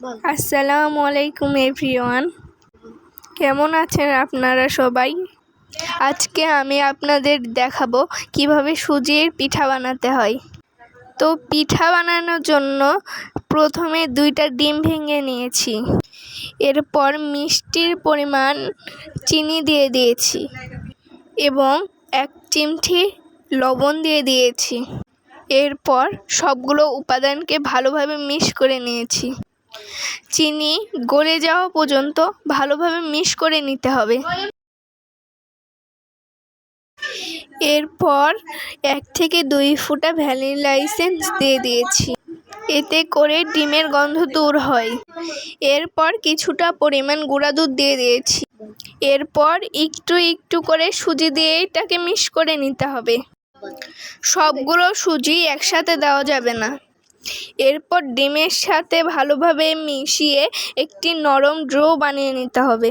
আসসালামু আলাইকুম, এভরিওয়ান। কেমন আছেন আপনারা সবাই? আজকে আমি আপনাদের দেখাবো কীভাবে সুজির পিঠা বানাতে হয়। তো পিঠা বানানোর জন্য প্রথমে দুইটা ডিম ভেঙে নিয়েছি। এরপর মিষ্টির পরিমাণ চিনি দিয়ে দিয়েছি এবং এক চিমটি লবণ দিয়ে দিয়েছি। এরপর সবগুলো উপাদানকে ভালোভাবে মিক্স করে নিয়েছি। চিনি গলে যাওয়া পর্যন্ত ভালোভাবে মিক্স করে নিতে হবে। এরপর এক থেকে দুই ফোঁটা ভ্যানিলা এসেন্স দিয়ে দিয়েছি। এতে করে ডিমের গন্ধ দূর হয়। এরপর কিছুটা পরিমাণ গুঁড়া দুধ দিয়ে দিয়েছি। এরপর একটু একটু করে সুজি দিয়ে এটাকে মিক্স করে নিতে হবে। সবগুলো সুজি একসাথে দেওয়া যাবে না। এরপর ডিমের সাথে ভালোভাবে মিশিয়ে একটি নরম ড্রো বানিয়ে নিতে হবে।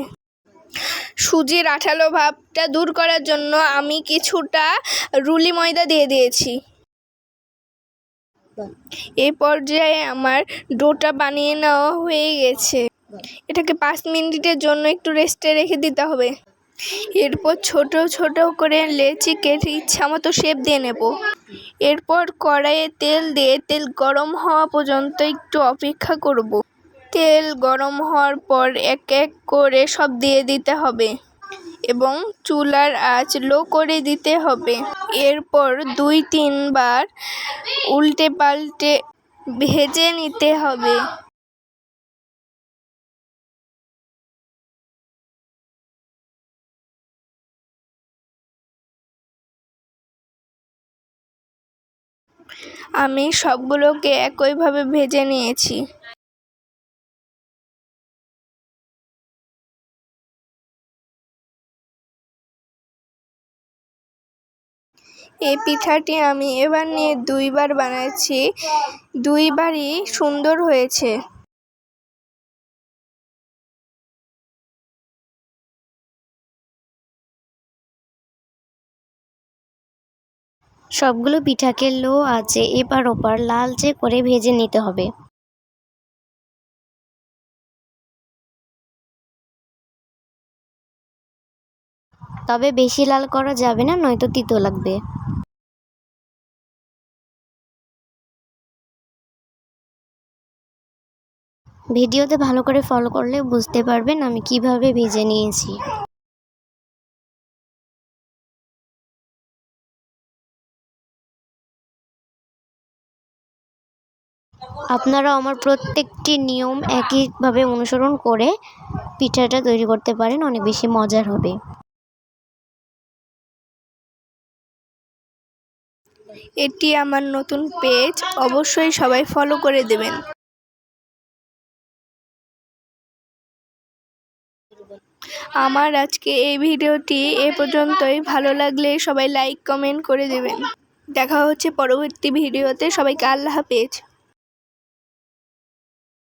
সুজির আঠালো ভাবটা দূর করার জন্য আমি কিছুটা রুলি ময়দা দিয়ে দিয়েছি। এই পর্যায়ে আমার ডোটা বানিয়ে নেওয়া হয়ে গেছে। এটাকে পাঁচ মিনিটের জন্য একটু রেস্টে রেখে দিতে হবে। এরপর ছোট ছোট করে লেচি কেটে ইচ্ছা মতো শেপ দিয়ে নেব। এরপর কড়াইয়ে তেল দিয়ে তেল গরম হওয়া পর্যন্ত একটু অপেক্ষা করব। তেল গরম হওয়ার পর এক এক করে সব দিয়ে দিতে হবে এবং চুলার আঁচ লো করে দিতে হবে। এরপর দুই, তিনবার উল্টে পাল্টে ভেজে নিতে হবে। আমি সবগুলোকে একইভাবে ভেজে নিয়েছি। এই পিঠাটি আমি এবার নিয়ে দুইবার বানাচ্ছি। দুইবারই সুন্দর হয়েছে। সবগুলো পিঠাকে লো আছে এপার ওপার লালচে করে ভেজে নিতে হবে। তবে বেশি লাল করা যাবে না, নয়তো তিতো লাগবে। ভিডিওতে ভালো করে ফলো করলে বুঝতে পারবেন আমি কীভাবে ভেজে নিয়েছি। আপনারা আমার প্রত্যেকটি নিয়ম একইভাবে অনুসরণ করে পিঠাটা তৈরি করতে পারেন, অনেক বেশি মজার হবে। এটি আমার নতুন পেজ, অবশ্যই সবাই ফলো করে দেবেন। আমার আজকে এই ভিডিওটি এ পর্যন্তই। ভালো লাগলে সবাই লাইক কমেন্ট করে দেবেন। দেখা হচ্ছে পরবর্তী ভিডিওতে। সবাইকে আল্লাহ হাফেজ।